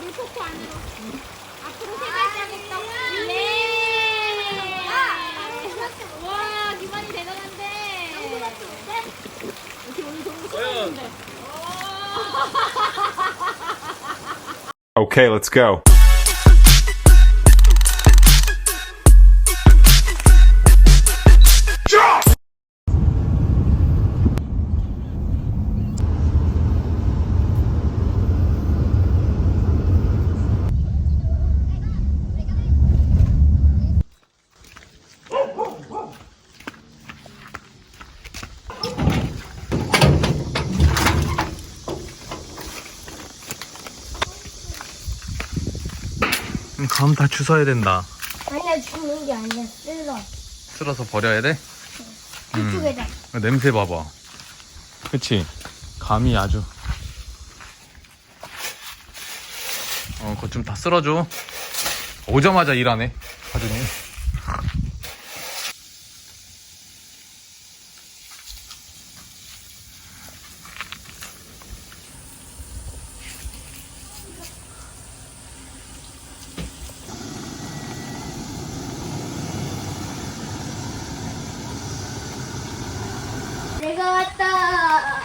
물포코 안으로. 앞으로 세 발자국 더. 네. 와, 기만이 대단한데. 이렇게 오늘 좋은 거 찾았는데. Okay, let's go. 감 다 주워야 된다. 아니야 죽는 게 아니야 쓸어 쓸어서 버려야 돼? 이쪽에다 냄새 봐봐. 그치? 감이 아주. 어, 그거 좀 다 쓸어줘. 오자마자 일하네. 하준이. 내가 왔다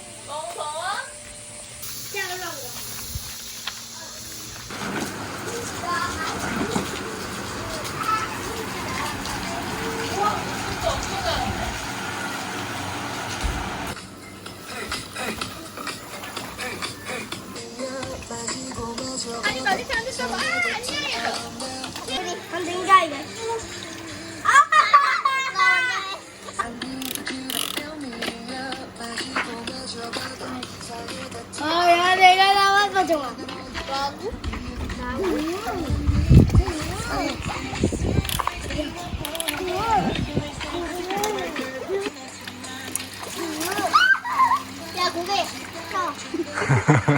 가 나와서 좋아. 야 고개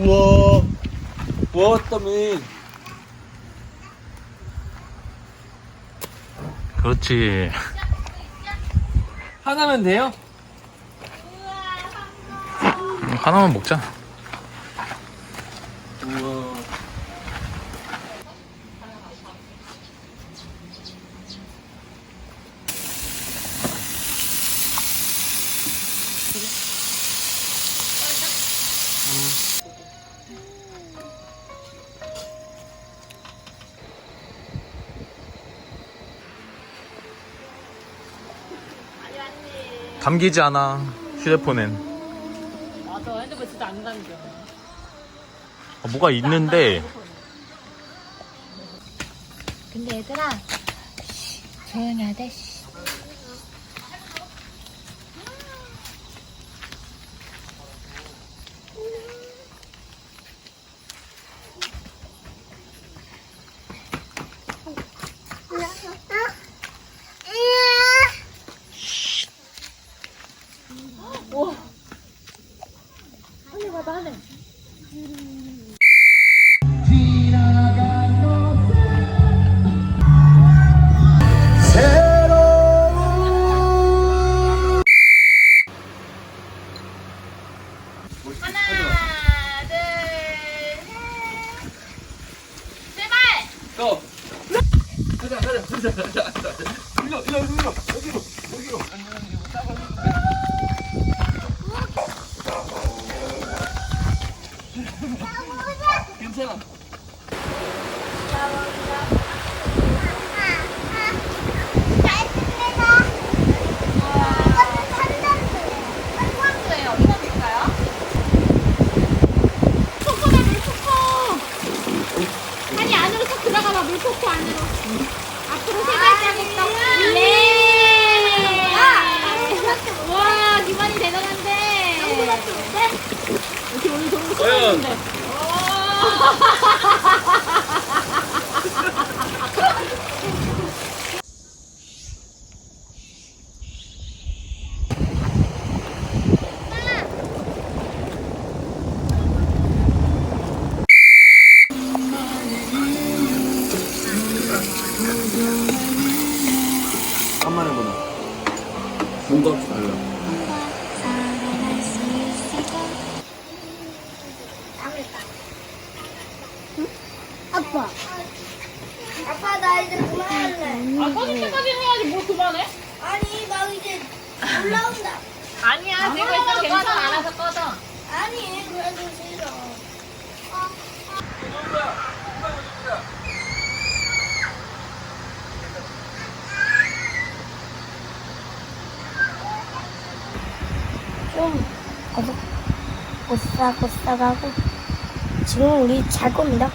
우와 왔다며 그렇지. 하나면 돼요? 음, 하나만 먹자. 감기지 않아. 휴대폰엔. 맞아, 핸드폰 진짜 안 감겨. 아, 뭐가 있는데 근데 얘들아 조용히 하대 또. 가자, 가자, 가자, 가자. 일로, 일로, 일로, 여기로, 여기로. 괜찮아. 한만에 보나? 뭔가 달라 아빠. 아빠 나 이제 그만할래. 아 꺼질 때까지 해야지 뭐 그만해? 아니 나 이제 올라온다. 아니야 내가 있어 괜찮아 알아서 꺼져 아니 그래도 싫어. 좀 오싹오싹하고 지금 우리 잘 겁니다.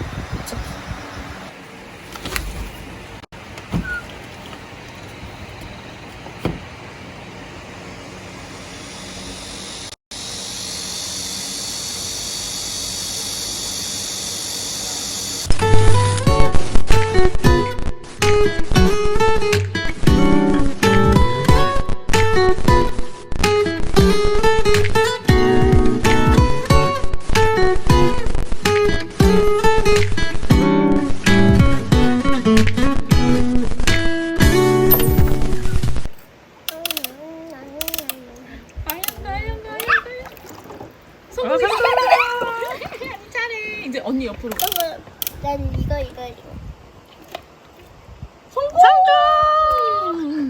차례 이제 언니 옆으로 난 이거 이거 이거. 성공!